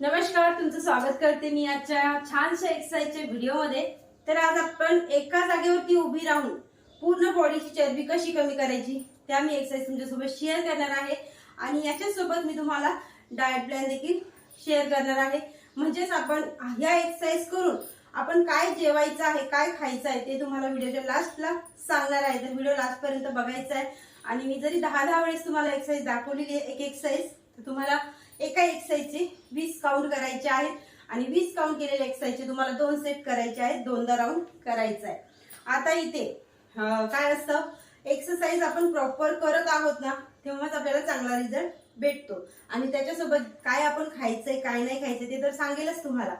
नमस्कार तुमचं स्वागत करते मी आजच्या छानशा एक्सरसाइजच्या व्हिडिओमध्ये. तर आज आपण एका जागेवरती उभी राहून पूर्ण बॉडीची चरबी कशी कमी करायची त्या मी एक्सरसाइज तुमच्यासोबत शेअर करणार आहे. आणि याच्यासोबत मी तुम्हाला डाएट प्लॅन देखील शेअर करणार आहे. म्हणजेच आपण ह्या एक्सरसाइज करून आपण काय जेवायचं आहे काय खायचं आहे ते तुम्हाला व्हिडिओच्या लास्टला सांगणार आहे. तर व्हिडिओ लास्टपर्यंत बघायचा आहे. आणि मी जरी दहा दहा वेळेस तुम्हाला एक्सरसाइज दाखवलेली आहे एक एक्सरसाइज तर तुम्हाला एका एक्सरसाइजचे वीस काउंट करायचे आहेत. आणि वीस काउंट केलेल्या एक्सरसाइजचे तुम्हाला दोन सेट करायचे आहेत. दोनदा राऊंड करायचं आहे आता इथे काय असतं? एक्सरसाइज आपण प्रॉपर करत आहोत ना तेव्हाच आपल्याला चांगला रिझल्ट भेटतो. आणि त्याच्यासोबत काय आपण खायचंय काय नाही खायचंय ते तर सांगेलच तुम्हाला.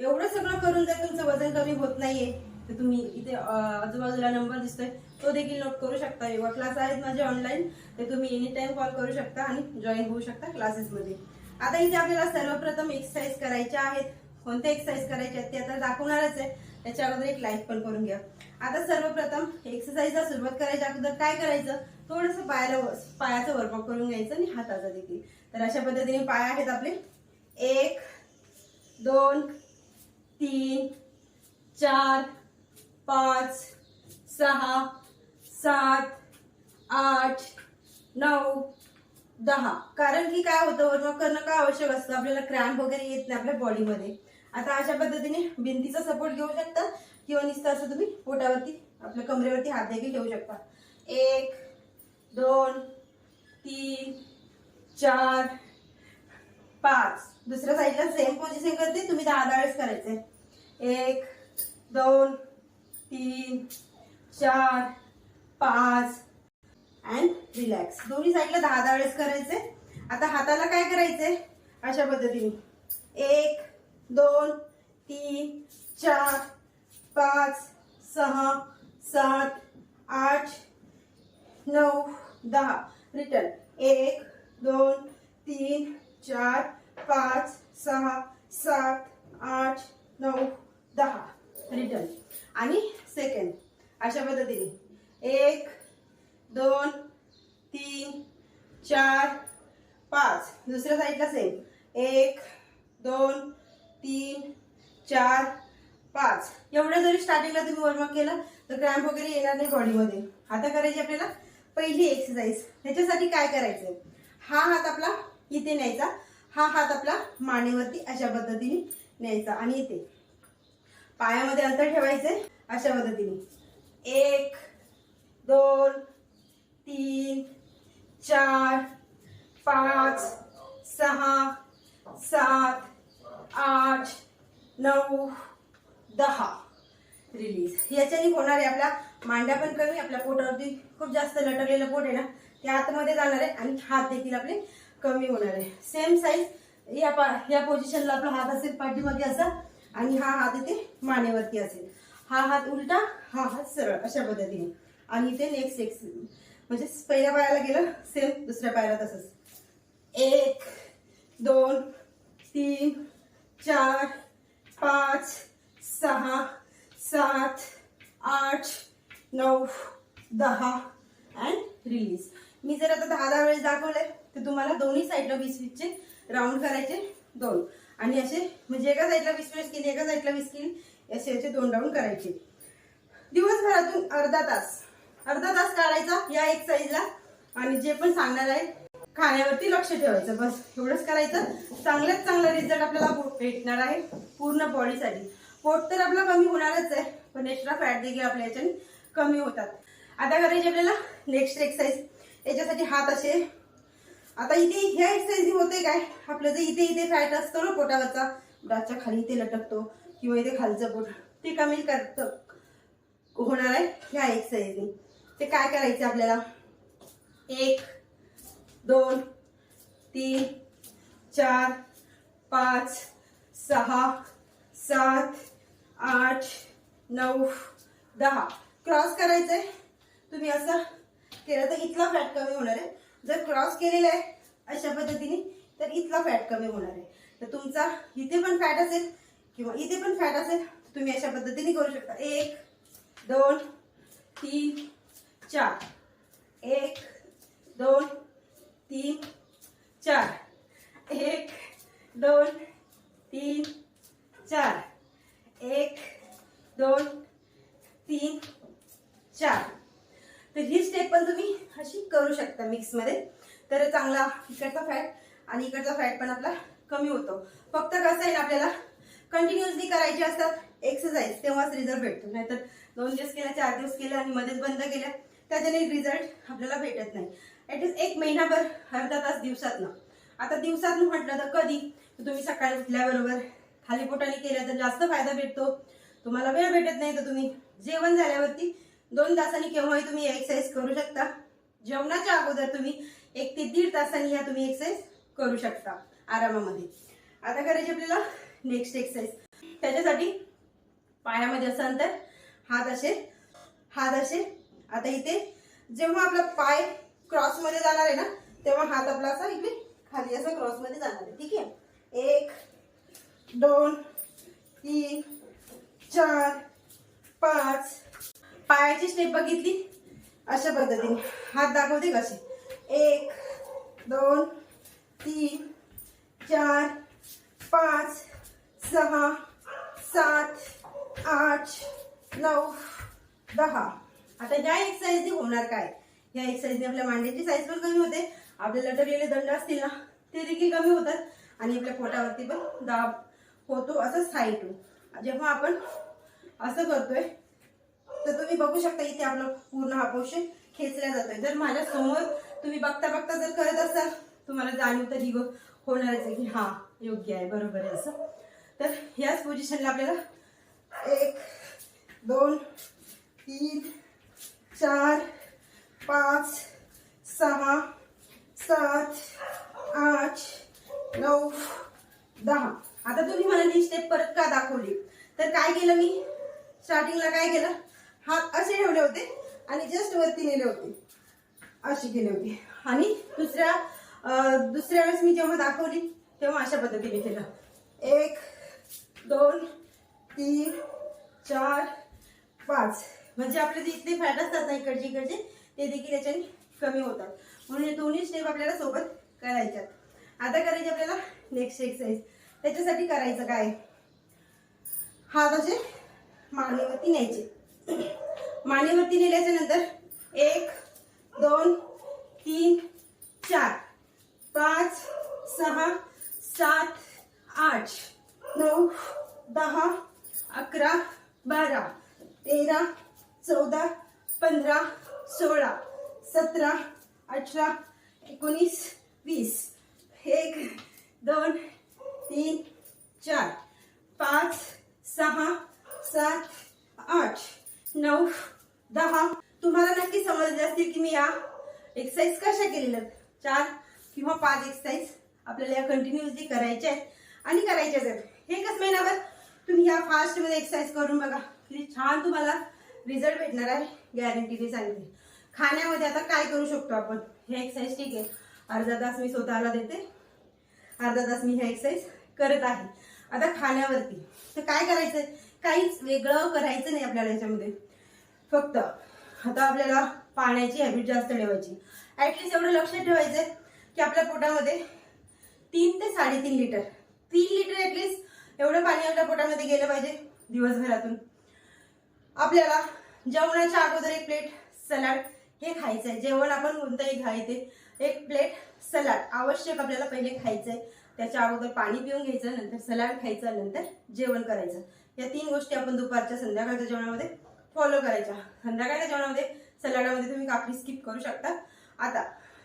एवढं सगळं करून जर तुमचं वजन कमी होत नाहीये तर तुम्ही इथे आजूबाजूला नंबर दिसतोय. तो देखील नोट करू शकता. योगा क्लास आहेत माझे ऑनलाईन ते तुम्ही एनी टाइम कॉल करू शकता आणि जॉईन होऊ शकता क्लासेसमध्ये आता इथे आपल्याला सर्वप्रथम एक्सरसाइज करायच्या आहेत. कोणत्या एक्सरसाइज करायच्या आहेत ते आता दाखवणारच आहे. त्याच्या अगोदर एक लाईक पण करून घ्या. आता सर्वप्रथम एक्सरसाइजला सुरुवात करायच्या अगोदर काय करायचं? थोडस पायाला पायाचं वर्कआउट करून घ्यायचं आणि हाताचा देखील. तर अशा पद्धतीने पाय आहेत आपले. एक दोन तीन चार पाच सहा सात आठ नऊ दहा. कारण की काय होतं वर्कआउट करणं का आवश्यक असतं? आपल्याला क्रॅम्प वगैरे येत नाही आपल्या बॉडीमध्ये. आता अशा पद्धतीने भिंतीचा सपोर्ट घेऊ शकता किंवा नुसतं असं तुम्ही पोटावरती आपल्या कमरेवरती हात देखील ठेवू शकता. एक दोन तीन चार पाच. दुसऱ्या साईडला सेम पोझिशन करते तुम्ही दहा दहा वेळेस करायचे एक दोन तीन चार पाच. अँड रिलॅक्स दोन्ही साईडला दहा दहा वेळेस करायचे. आता हाताला काय करायचंय अशा पद्धतीने. एक दोन तीन चार पाच सहा सात आठ नऊ दहा. रिटर्न एक दोन तीन चार पाच सहा सात आठ नऊ दहा. रिटर्न आणि सेकंड अशा पद्धतीने. एक दोन तीन चार पाच. दुसऱ्या साईडला सेम एक दोन तीन चार पाच. एवढं जरी स्टार्टिंगला तुम्ही वॉर्मअप केलं तर क्रॅम्प वगैरे येणार नाही बॉडीमध्ये आता करायची आपल्याला पहिली एक्सरसाइज ह्याच्यासाठी काय करायचं हा हात आपला इथे न्यायचा. हा हात आपला मानेवरती अशा पद्धतीने न्यायचा आणि इथे. पायामध्ये अंतर ठेवायचे अशा पद्धतीने एक दोन तीन चार पाच सहा सात आठ नऊ दहा. रिलीज याच्याने होणार आहे आपल्या मांड्या पण कमी आपल्या पोटावरती खूप जास्त लटकलेलं पोट आहे ना ते आतमध्ये जाणार आहे आणि हात देखील आपले कमी होणार आहे. सेम साईज या पा या पोझिशनला आपला हात असेल पाठीमध्ये असा. आणि हा हात इथे मानेवरती असेल. हा हात उलटा हा हात सरळ अशा पद्धतीने. आणि इथे नेक्स्ट एक्स म्हणजे पहिल्या पायाला गेलं सेम दुसऱ्या पायाला तसंच. एक दोन तीन चार पाच सहा सात आठ नऊ दहा अँड रिलीज मी जर आता दहा दहा वेळेस दाखवले तर तुम्हाला दोन्ही साईडला वीस वीसचे राऊंड करायचे दोन. आणि असे म्हणजे एका साईडला वीस वेळेस केली एका साईडला वीस केली असे याचे दोन राऊंड करायचे. दिवसभरातून अर्धा तास. अर्धा तास काढायचा या एक साईजला आणि जे पण सांगणार आहे खाण्यावरती लक्ष ठेवायचं. बस एवढंच करायचं. चांगल्यात चांगला रिझल्ट आपल्याला भेटणार आहे पूर्ण बॉडीसाठी पोट तर आपला कमी होणारच आहे पण एक्स्ट्रा फॅट देखील आपल्या याच्याने कमी होतात. आता करायची आपल्याला नेक्स्ट एक्सरसाइज याच्यासाठी हात असे आता इथे ह्या एक्सरसाइज होते काय? आपलं जे इथे इथे फॅट असतो ना पोटावरचा ब्राच्या खाली इथे लटकतो किंवा इथे खालचं पोट. ते कमी करतं होणार आहे ह्या एक्सरसाइजनी ते काय करायचं आपल्याला? एक दोन तीन चार पाच सहा सात आठ नऊ दहा. क्रॉस करायचं आहे तुम्ही असं केलं तर इथला फॅट कमी होणार आहे. जर क्रॉस केलेला आहे अशा पद्धतीने तर इथला फॅट कमी होणार आहे. तर तुमचा इथे पण फॅट असेल किंवा इथे पण फॅट असेल तर तुम्ही अशा पद्धतीने करू शकता. एक दोन तीन चार. एक दोन तीन चार. एक दोन तीन चार. एक दोन तीन चार. तर ही स्टेप पण तुम्ही अशी करू शकता मिक्समध्ये तर चांगला इकडचा फॅट आणि इकडचा फॅट पण आपला कमी होतो. फक्त कसं आहे ना आपल्याला कंटिन्युअसली करायचे असतात एक्सरसाइज तेव्हाच रिझल्ट भेटतो. नाहीतर दोन दिवस केल्या चार दिवस केल्या आणि मध्येच बंद केल्या त्याच्याने रिझल्ट आपल्याला भेटत नाही. ॲटलीस्ट एक महिनाभर अर्धा तास दिवसातनं. आता दिवसातनं म्हटलं तर कधी? तुम्ही सकाळी उठल्याबरोबर थालीपोटाने केलं केल्या तर जास्त फायदा भेटतो. तुम्हाला वेळ भेटत नाही तर तुम्ही जेवण झाल्यावरती दोन तासांनी केव्हाही तुम्ही एक्सरसाइज करू शकता. जेवणाच्या अगोदर तुम्ही एक ते दीड तासांनी ह्या तुम्ही एक्सरसाइज करू शकता आरामामध्ये. आता करायची आपल्याला नेक्स्ट एक्सरसाइज त्याच्यासाठी पायामध्ये असं अंतर हात असे हात असे आता इथे जेव्हा आपला पाय क्रॉसमध्ये जाणार आहे ना तेव्हा हात आपला असा इकडे खाली असा क्रॉसमध्ये जाणार आहे. ठीक आहे? एक दोन तीन चार पाच पायाची स्टेप बघितली? अशा पद्धतीने. हात दाखवते कसे एक दोन तीन चार पाच सहा सात आठ नऊ दहा. आता ह्या एक्सरसाइजने होणार काय? या एक्सरसाइजने आपल्या मांडीची साईज पण कमी होते. आपले लटरलेले दंड असतील ना ते देखील कमी होतात. आणि आपल्या पोटावरती पण दाब होतो असं साईटू जेव्हा आपण असं करतोय तर तुम्ही बघू शकता इथे आपलं पूर्ण हा पोर्शन खेचला जातोय. जर माझ्यासमोर तुम्ही बघता बघता जर करत असाल तुम्हाला जाणीव तर ही होणारच आहे की हा योग्य आहे बरोबर आहे असं. तर याच पोझिशनला आपल्याला एक दोन तीन चार पाच सहा सात आठ नऊ दहा. आता तुम्ही मला ही स्टेप परत का दाखवली? तर काय केलं मी? स्टार्टिंगला काय केलं? हात असे ठेवले होते आणि जस्ट वरती नेले होते. अशी केली होती. आणि दुसऱ्या दुसऱ्या वेळेस मी जेव्हा दाखवली तेव्हा अशा पद्धतीने केलं. एक दोन तीन चार पाच. म्हणजे आपले जे इथले फॅट असतात ना इकडचे इकडचे ते देखील याच्याने कमी होतात. म्हणून हे दोन्ही स्टेप आपल्याला सोबत करायच्यात. आता करायचे आपल्याला नेक्स्ट एक्सरसाइज त्याच्यासाठी करायचं काय? हात असे मागेवरती न्यायचे. मानेवरती नेल्याच्या नंतर एक दोन तीन चार पाच सहा सात आठ नऊ दहा अकरा बारा तेरा चौदा पंधरा सोळा सतरा अठरा एकोणीस वीस. एक दोन तीन चार पाच सहा सात आठ. नऊ दहा. तुम्हाला नक्की समजले असतील की मी या एक्सरसाइज कशा केलेल्या चार किंवा पाच एक्सरसाइज आपल्याला या कंटिन्युअसली करायच्या आहेत आणि करायच्याच आहेत. एकच महिन्यावर तुम्ही या फास्टमध्ये एक्सरसाइज करून बघा. किती छान तुम्हाला रिझल्ट भेटणार आहे. गॅरंटीने सांगितले खाण्यामध्ये आता काय करू शकतो आपण? हे एक्सरसाइज ठीक आहे. अर्धा तास मी स्वतःला देते. अर्धा तास मी हे एक्सरसाइज करत आहे. आता खाण्यावरती. तर काय करायचं आहे काहीच वेगळं करायचं नाही आपल्याला याच्यामध्ये. फक्त आता आपल्याला पाण्याची हॅबिट जास्त ठेवायची. ॲटलिस्ट एवढं लक्षात ठेवायचंय की आपल्या पोटामध्ये तीन ते साडेतीन लिटर तीन लिटर ऍटलिस्ट एवढं पाणी आपल्या पोटामध्ये गेलं पाहिजे दिवसभरातून. आपल्याला जेवणाच्या अगोदर एक प्लेट सलाड हे खायचं आहे जेवण आपण कोणतंही खायचे एक प्लेट सलाड आवश्यक आपल्याला पहिले खायचंय. त्याच्या अगोदर पाणी पिऊन घ्यायचं नंतर सलाड खायचं नंतर जेवण करायचं. या तीन गोष्टी आपण दुपारच्या संध्याकाळच्या जेवणामध्ये फॉलो करायच्या. संध्याकाळच्या जेवणामध्ये सलाडामध्ये तुम्ही काकडी स्किप करू शकता. आता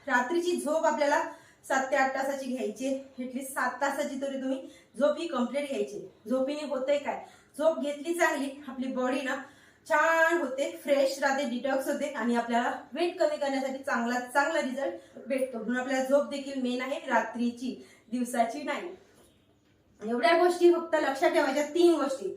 रात्रीची झोप आपल्याला सात ते आठ तासाची घ्यायची एटलीस्ट सात तासाची तरी तुम्ही झोप ही कंप्लीट घ्यायची झोपीने होतंय काय? झोप घेतली चांगली आपली बॉडी ना छान होते फ्रेश राहते डिटॉक्स होते आणि आपल्याला वेट कमी करण्यासाठी चांगला चांगला रिझल्ट भेटतो. म्हणून आपल्याला झोप देखील मेन आहे रात्रीची दिवसाची नाही. एवढ्या गोष्टी फक्त लक्षात ठेवायच्या तीन गोष्टी.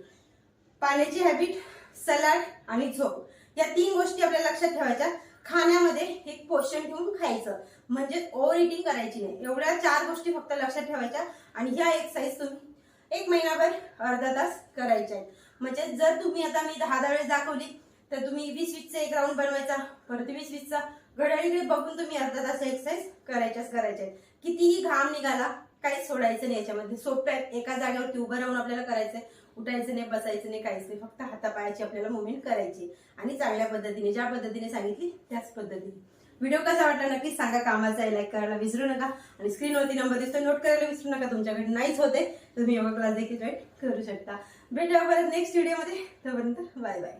पाण्याची हॅबिट सलाड आणि झोप. या तीन गोष्टी आपल्याला लक्षात ठेवायच्या. खाण्यामध्ये एक पोषण ठेवून खायचं. म्हणजे ओव्हर इटिंग करायची नाही. एवढ्या चार गोष्टी फक्त लक्षात ठेवायच्या आणि ह्या एक्सरसाइज तुम्ही एक महिनाभर अर्धा तास करायच्या आहेत. म्हणजे जर तुम्ही आता मी दहा दहा वेळेस दाखवली तर तुम्ही वीस वीसचा एक राऊंड बनवायचा परत वीस वीसचा. घड्याळीकडे बघून तुम्ही अर्धा तास एक्सरसाइज करायच्याच करायच्या कितीही घाम निघाला काहीच सोडायचं नाही याच्यामध्ये. सोपं आहे एका जागेवरती उभं राहून आपल्याला करायचंय. उठायचं नाही बसायचं नाही काहीच नाही. फक्त हातापायाची आपल्याला मुवमेंट करायची आणि चांगल्या पद्धतीने ज्या पद्धतीने सांगितली त्याच पद्धतीने. व्हिडिओ कसा वाटला नक्कीच सांगा. कामाचा लाईक करायला विसरू नका. आणि स्क्रीनवरती नंबर दिसतो नोट करायला विसरू नका. तुमच्याकडे नाहीच होते तुम्ही योगा क्लास देखील जॉईन करू शकता. भेटूया परत नेक्स्ट व्हिडिओमध्ये तोपर्यंत बाय बाय